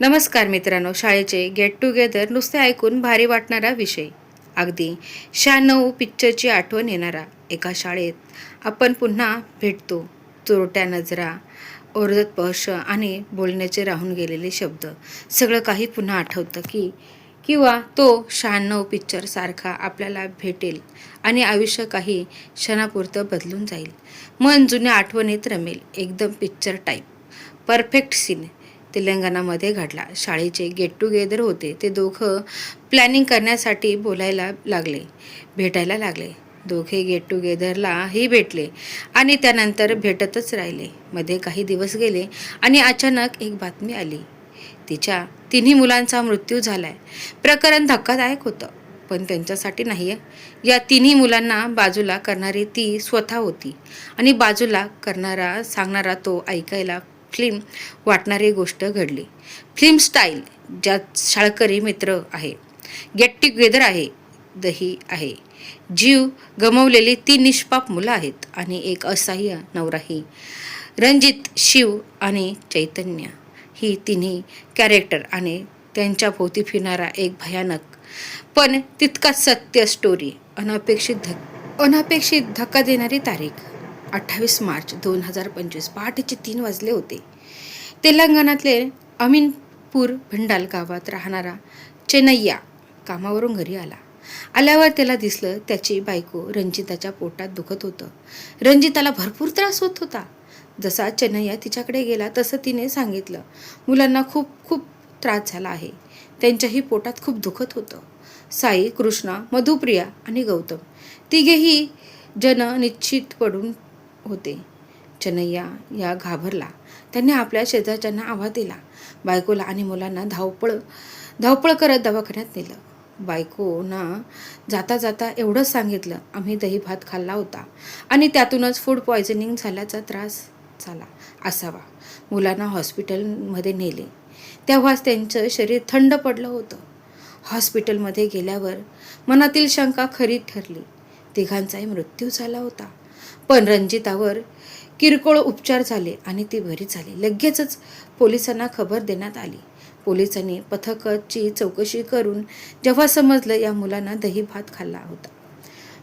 नमस्कार मित्रांनो शाळेचे गेट टुगेदर नुसते ऐकून भारी वाटणारा विषय. अगदी शहाण्णव पिक्चरची आठवण येणारा एका शाळेत आपण पुन्हा भेटतो. चोरट्या नजरा ओरडत स्पर्श आणि बोलण्याचे राहून गेलेले शब्द. सगळं काही पुन्हा आठवतं की किंवा तो शहाण्णव पिक्चर सारखा आपल्याला भेटेल आणि आयुष्य काही क्षणापुरतं बदलून जाईल. मन जुन्या आठवणीत रमेल एकदम पिक्चर टाईप परफेक्ट सीन तेलंगणामध्ये घडला. शाळेचे गेट टुगेदर होते. ते दोघं प्लॅनिंग करण्यासाठी बोलायला लागले. भेटायला लागले. दोघे गेट टुगेदरलाही भेटले आणि त्यानंतर भेटतच राहिले. मध्ये काही दिवस गेले आणि अचानक एक बातमी आली. तिच्या तिन्ही मुलांचा मृत्यू झालाय. प्रकरण धक्कादायक होतं पण त्यांच्यासाठी नाही आहे या तिन्ही मुलांना बाजूला करणारी ती स्वतः होती आणि बाजूला करणारा सांगणारा तो ऐकायला फिल्म वाटणारी गोष्ट घडली. फिल्म स्टाईल ज्यात शाळकरी मित्र आहे. गेट टुगेदर आहे दही आहे. जीव गमवलेली ती निष्पाप मुलं आहेत आणि एक असह्य नवराही रणजित शिव आणि चैतन्य ही तिन्ही कॅरेक्टर आणि त्यांच्या भोवती फिरणारा एक भयानक. पण तितकाच सत्य स्टोरी अनपेक्षित धक अनपेक्षित धक्का देणारी तारीख. अठ्ठावीस मार्च दोन हजार पंचवीस पहाटेचे तीन वाजले होते. तेलंगणातले अमीनपूर भंडाल गावात राहणारा चेन्नैया कामावरून घरी आला. आल्यावर त्याला दिसलं त्याची बायको रंजिताच्या पोटात दुखत होतं. रंजिताला भरपूर त्रास होत होता. जसा चेन्नैया तिच्याकडे गेला तसं तिने सांगितलं मुलांना खूप खूप त्रास झाला आहे. त्यांच्याही पोटात खूप दुखत होतं. साई कृष्णा मधुप्रिया आणि गौतम तिघेही जन निश्चित पडून होते. चनैया या घाबरला. त्याने आपल्या शेजारच्यांना आवाज दिला. बायकोला आणि मुलांना धावपळ धावपळ करत दवाखान्यात नेलं. बायकोना जाता जाता एवढंच सांगितलं आम्ही दही भात खाल्ला होता आणि त्यातूनच फूड पॉयझनिंग झाल्याचा त्रास झाला असावा. मुलांना हॉस्पिटलमध्ये नेले. तेव्हाच त्यांचं शरीर थंड पडलं होतं. हॉस्पिटलमध्ये गेल्यावर मनातील शंका खरी ठरली. तिघांचाही मृत्यू झाला होता. पण रंजितावर किरकोळ उपचार झाले आणि ती बरी झाली. लगेचच पोलिसांना खबर देण्यात आली. पोलिसांनी पथकाची चौकशी करून जेव्हा समजलं या मुलांना दही भात खाल्ला होता.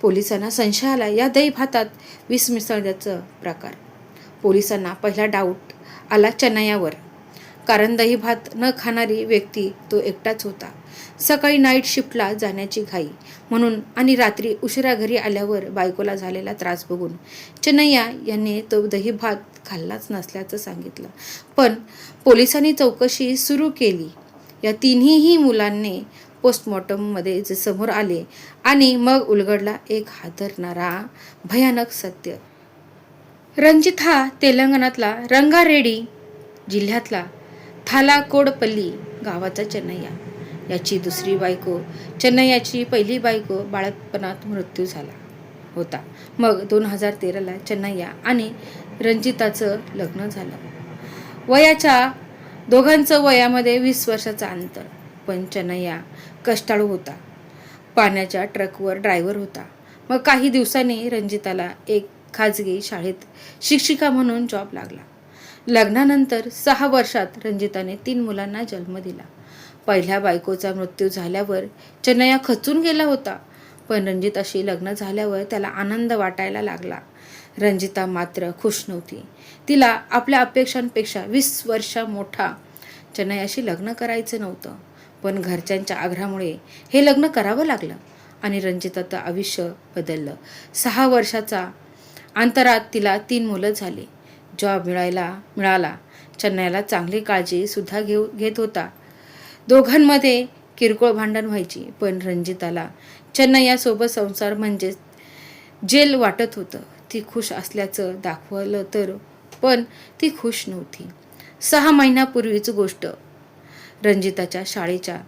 पोलिसांना संशय आला या दही भातात विष मिसळण्याचं प्रकार. पोलिसांना पहिला डाऊट आला चेन्नैयावर कारण दही भात न खाणारी व्यक्ती तो एकटाच होता. सकाळी नाईट शिफ्टला जाण्याची घाई. म्हणून आणि रात्री उशिरा घरी आल्यावर बायकोला झालेला त्रास बघून चेन्नय्या यांनी तो दही भात खाल्लाच नसल्याचं सांगितलं. पण पोलिसांनी चौकशी सुरू केली. या तिन्हीही मुलांनी पोस्टमॉर्टममध्ये जे समोर आले आणि मग उलगडला एक हादरणारा भयानक सत्य. रणजित हा तेलंगणातला रंगारेड्डी जिल्ह्यातला थालाकोडपल्ली गावाचा चेन्नैया याची दुसरी बायको चेन्नैयाची पहिली बायको बाळकपणात मृत्यू झाला होता. मग दोन हजार तेराला चेन्नैया आणि रंजिताचं लग्न झालं. वयाच्या दोघांचं वयामध्ये वीस वर्षाचं अंतर पण चेन्नैया कष्टाळू होता. पाण्याच्या ट्रकवर ड्रायव्हर होता. मग काही दिवसांनी रंजिताला एक खाजगी शाळेत शिक्षिका म्हणून जॉब लागला. लग्नानंतर सहा वर्षात रंजिताने तीन मुलांना जन्म दिला. पहिल्या बायकोचा मृत्यू झाल्यावर चेन्नैया खचून गेला होता पण रंजिताशी लग्न झाल्यावर त्याला आनंद वाटायला लागला. रंजिता मात्र खुश नव्हती. तिला आपल्या अपेक्षांपेक्षा वीस वर्ष मोठा चेन्नैयाशी लग्न करायचं नव्हतं पण घरच्यांच्या आग्रहामुळे हे लग्न करावं लागलं आणि रंजिताचं आयुष्य बदललं. सहा वर्षाचा अंतरात तिला तीन मुलं झाली. जॉब मिळायला मिळाला. चेन्नईला चांगली काळजीसुद्धा घेऊ घेत होता. दोघांमध्ये किरकोळ भांडण व्हायची पण रंजिताला चेन्नईयासोबत संसार म्हणजेच जेल वाटत होतं. ती खुश असल्याचं दाखवलं तर पण ती खुश नव्हती. सहा महिन्यापूर्वीच गोष्ट. रंजिताच्या शाळेच्या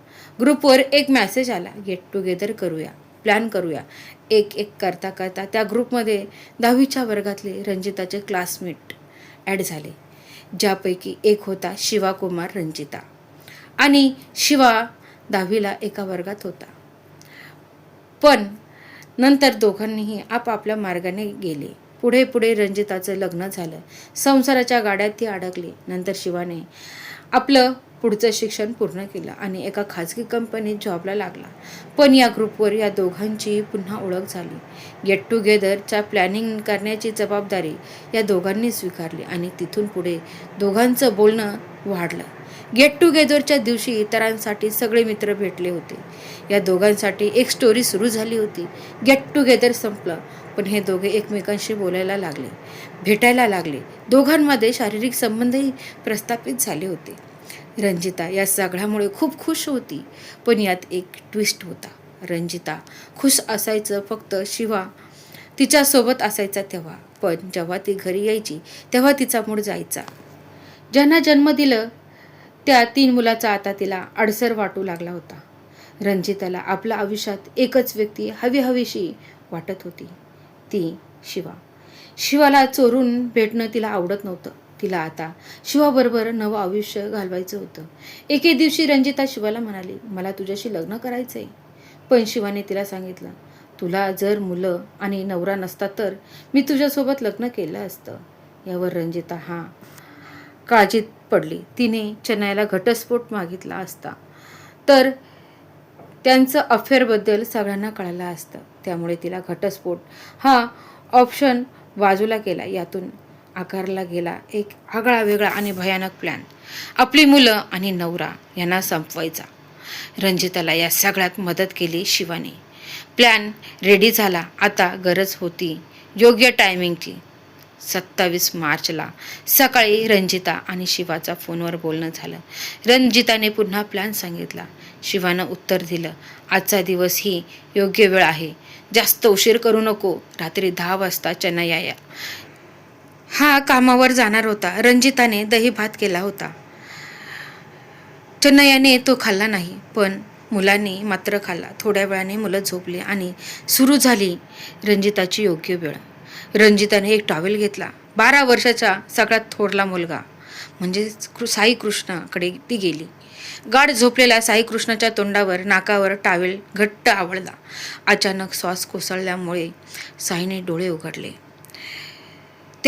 ग्रुपवर एक मॅसेज आला गेट टुगेदर करूया प्लॅन करूया. एक एक करता करता त्या ग्रुपमध्ये दहावीच्या वर्गातले रंजिताचे क्लासमेट ॲड झाले ज्यापैकी एक होता शिवाकुमार रंजिता आणि शिवा दहावीला एका वर्गात होता. पण नंतर दोघांनीही आपापल्या मार्गाने गेले. पुढे पुढे रंजिताचं लग्न झालं. संसाराच्या गाड्यात ती अडकली. नंतर शिवाने आपलं पुढचं शिक्षण पूर्ण केलं आणि एका खाजगी कंपनीत जॉबला लागला. पण या ग्रुपवर या दोघांची पुन्हा ओळख झाली. गेट टुगेदरच्या प्लॅनिंग करण्याची जबाबदारी या दोघांनी स्वीकारली आणि तिथून पुढे दोघांचं बोलणं वाढलं. गेट टुगेदरच्या दिवशी इतरांसाठी सगळे मित्र भेटले होते. या दोघांसाठी एक स्टोरी सुरू झाली होती. गेट टुगेदर संपलं पण हे दोघे एकमेकांशी बोलायला लागले भेटायला लागले. दोघांमध्ये शारीरिक संबंधही प्रस्थापित झाले होते. रंजिता या सगळ्यामुळे खूप खुश होती. पण यात एक ट्विस्ट होता. रंजिता खुश असायचं फक्त शिवा. तिच्यासोबत असायचा तेव्हा. पण जेव्हा ती घरी यायची तेव्हा तिचा मूड जायचा. ज्यांना जन्म दिलं त्या तीन मुलाचा आता तिला अडसर वाटू लागला होता. रंजिताला आपल्या आयुष्यात एकच व्यक्ती हवी हवीशी वाटत होती. ती शिवा. शिवाला चोरून भेटणं तिला आवडत नव्हतं. तिला आता. शिवाबरोबर नवं आयुष्य घालवायचं होतं. एके दिवशी रंजिता शिवाला म्हणाली मला तुझ्याशी लग्न करायचं आहे पण शिवाने तिला सांगितलं तुला जर मुलं आणि नवरा नसता तर मी तुझ्यासोबत लग्न केलं असतं. यावर रंजिता हा काळजीत पडली. तिने चेन्नईला घटस्फोट मागितला असता. तर त्यांचं अफेअरबद्दल सगळ्यांना कळालं असतं. त्यामुळे तिला घटस्फोट हा ऑप्शन बाजूला केला. यातून आकारला गेला एक आगळा वेगळा आणि भयानक प्लॅन आपली मुलं आणि नवरा यांना संपवायचा. रंजिताला या सगळ्यात मदत केली शिवाने. प्लॅन रेडी झाला. आता गरज होती. योग्य टायमिंगची सत्तावीस मार्चला सकाळी रंजिता आणि शिवाचा फोनवर बोलणं झालं. रंजिताने पुन्हा प्लॅन सांगितला. शिवानं उत्तर दिलं आजचा दिवस ही योग्य वेळ आहे. जास्त उशीर करू नको. रात्री दहा वाजता चेन्नई या. हा कामावर जाणार होता. रंजिताने दही भात केला होता. चन्नयाने तो खाल्ला नाही पण मुलांनी मात्र खाल्ला. थोड्या वेळाने मुलं झोपली आणि सुरू झाली रंजिताची योग्य वेळ. रंजिताने एक टॉवेल घेतला. बारा वर्षाचा सगळ्यात थोरला मुलगा म्हणजे कृ- साई कृष्णाकडे ती गेली. गाढ झोपलेल्या साई कृष्णाच्या तोंडावर नाकावर टावेल घट्ट आवळला. अचानक श्वास कोसळल्यामुळे साईने डोळे उघडले.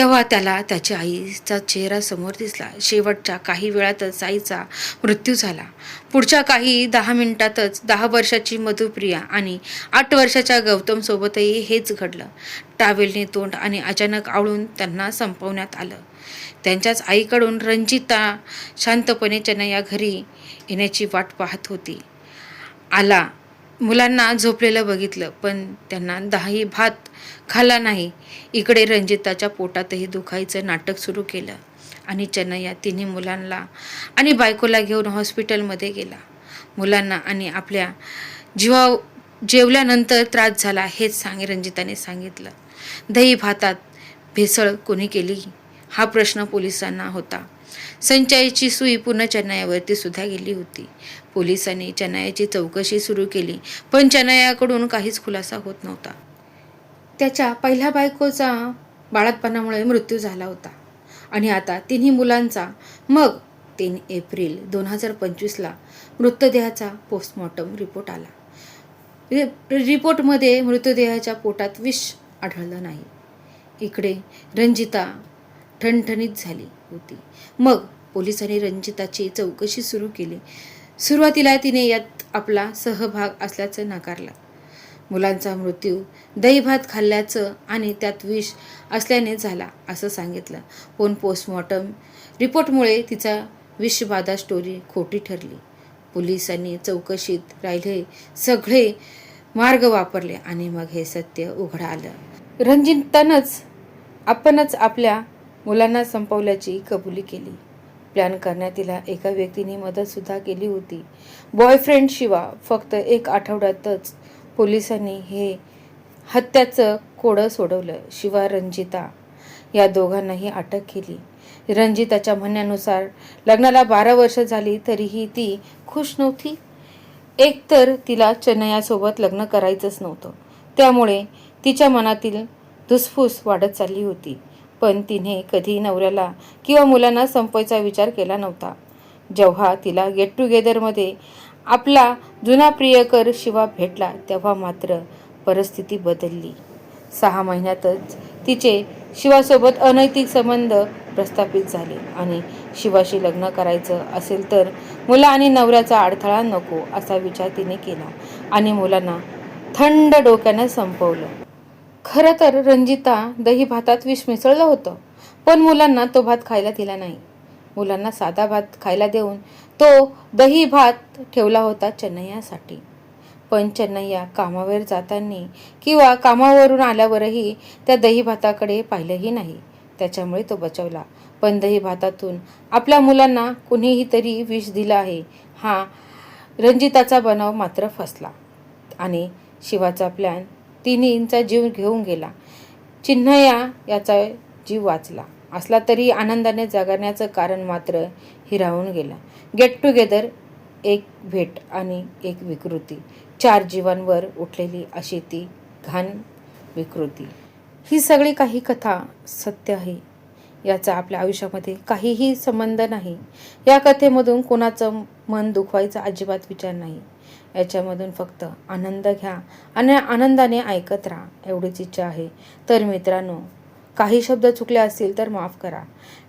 तेव्हा त्याला त्याच्या आईचा चेहरा समोर दिसला. शेवटच्या काही वेळातच आईचा मृत्यू झाला. पुढच्या काही दहा मिनिटातच दहा वर्षाची मधुप्रिया आणि आठ वर्षाच्या गौतमसोबतही हेच घडलं. टावेलने तोंड आणि अचानक आवळून त्यांना संपवण्यात आलं. त्यांच्याच आईकडून रंजिता शांतपणे चेन्नई घरी येण्याची वाट पाहत होती. आला. मुलांना झोपलेलं बघितलं पण त्यांना दहाही भात खाला नाही. इकडे रंजिताच्या पोटातही दुखायचं नाटक सुरू केलं आणि चेन्नैया तिन्ही मुलांना आणि बायकोला घेऊन हॉस्पिटलमध्ये गेला. मुलांना आणि आपल्या जीवा जेवल्यानंतर त्रास झाला हेच सांग रंजिताने सांगितलं. दही भातात भेसळ कोणी केली? हा प्रश्न पोलिसांना होता. संचाईची सुई पूर्ण चेन्नईवरती सुद्धा गेली होती. पोलिसांनी चेन्नईची चौकशी सुरू केली पण चनायाकडून काहीच खुलासा होत नव्हता. त्याच्या पहिल्या बायकोचा बाळातपणामुळे मृत्यू झाला होता. आणि आता तिन्ही मुलांचा मग तीन एप्रिल दोन हजार पंचवीसला मृतदेहाचा पोस्टमॉर्टम रिपोर्ट आला. रि- रिपोर्टमध्ये मृतदेहाच्या पोटात विष आढळलं नाही. इकडे रंजिता ठणठणीत झाली होती. मग पोलिसांनी रंजिताची चौकशी सुरू केली. सुरुवातीला तिने यात आपला सहभाग असल्याचं नाकारला. मुलांचा मृत्यू दहीभात खाल्ल्याचं आणि त्यात विष असल्याने झाला असं सांगितलं. पण पोस्टमॉर्टम रिपोर्टमुळे तिचा विषबाधा स्टोरी खोटी ठरली. पोलिसांनी चौकशीत राहिले सगळे मार्ग वापरले आणि मग हे सत्य उघडं आलं. रंजितानंच आपणच आपल्या मुलांना संपवल्याची कबुली केली. प्लॅन करण्यात तिला एका व्यक्तीने मदतसुद्धा केली होती. बॉयफ्रेंड शिवा फक्त एक आठवड्यातच पोलिसांनी हे हत्याचं कोडं सोडवलं. शिवा रंजिता या दोघांनाही अटक केली. रंजिताच्या म्हणण्यानुसार लग्नाला बारा वर्ष झाली तरीही ती खुश नव्हती. एकतर तिला चेन्नयासोबत लग्न करायचंच नव्हतं. त्यामुळे तिच्या मनातील धुसफूस वाढत चालली होती. पण तिने कधी नवऱ्याला किंवा मुलांना संपवायचा विचार केला नव्हता. जेव्हा तिला गेट टुगेदरमध्ये आपला जुना प्रियकर शिवा भेटला तेव्हा मात्र परिस्थिती बदलली. सहा महिन्यातच तिचे शिवासोबत अनैतिक संबंध प्रस्थापित झाले आणि शिवाशी लग्न करायचं असेल तर मुला आणि नवऱ्याचा अडथळा नको असा विचार तिने केला आणि मुलांना थंड डोक्यानं संपवलं. खरं तर रंजिता दही भातात विष मिसळलं होतं. पण मुलांना तो भात खायला दिला नाही. मुलांना साधा भात खायला देऊन तो दही भात ठेवला होता चेन्नय्यासाठी पण चेन्नय्या कामावर जाताना किंवा कामावरून आल्यावरही त्या दही भाताकडे पाहिलंही नाही. त्याच्यामुळे तो बचवला. पण दही भातातून आपल्या मुलांना कुणीही तरी विष दिलं आहे. हा रंजिताचा बनाव मात्र फसला. आणि शिवाचा प्लॅन तिन्हींचा जीव घेऊन गेला. चिन्हया याचा जीव वाचला. असला तरी आनंदाने जगण्याचं कारण मात्र हिरावून गेला. गेट टुगेदर एक भेट आणि एक विकृती. चार जीवांवर उठलेली अशी ती घाण विकृती. ही सगळी काही कथा सत्य आहे. याचा आपल्या आयुष्यामध्ये काहीही संबंध नाही. या कथेमधून कोणाचं मन दुखवायचा अजिबात विचार नाही. याच्यामधून फक्त आनंद घ्या आणि आनंदाने ऐकत राहा एवढीच इच्छा आहे. तर मित्रांनो काही शब्द चुकले असतील तर माफ करा.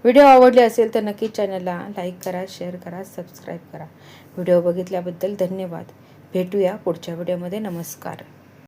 व्हिडिओ आवडले असेल तर नक्की चॅनलला लाईक करा शेअर करा सबस्क्राईब करा. व्हिडिओ बघितल्याबद्दल धन्यवाद. भेटूया पुढच्या व्हिडिओमध्ये. नमस्कार.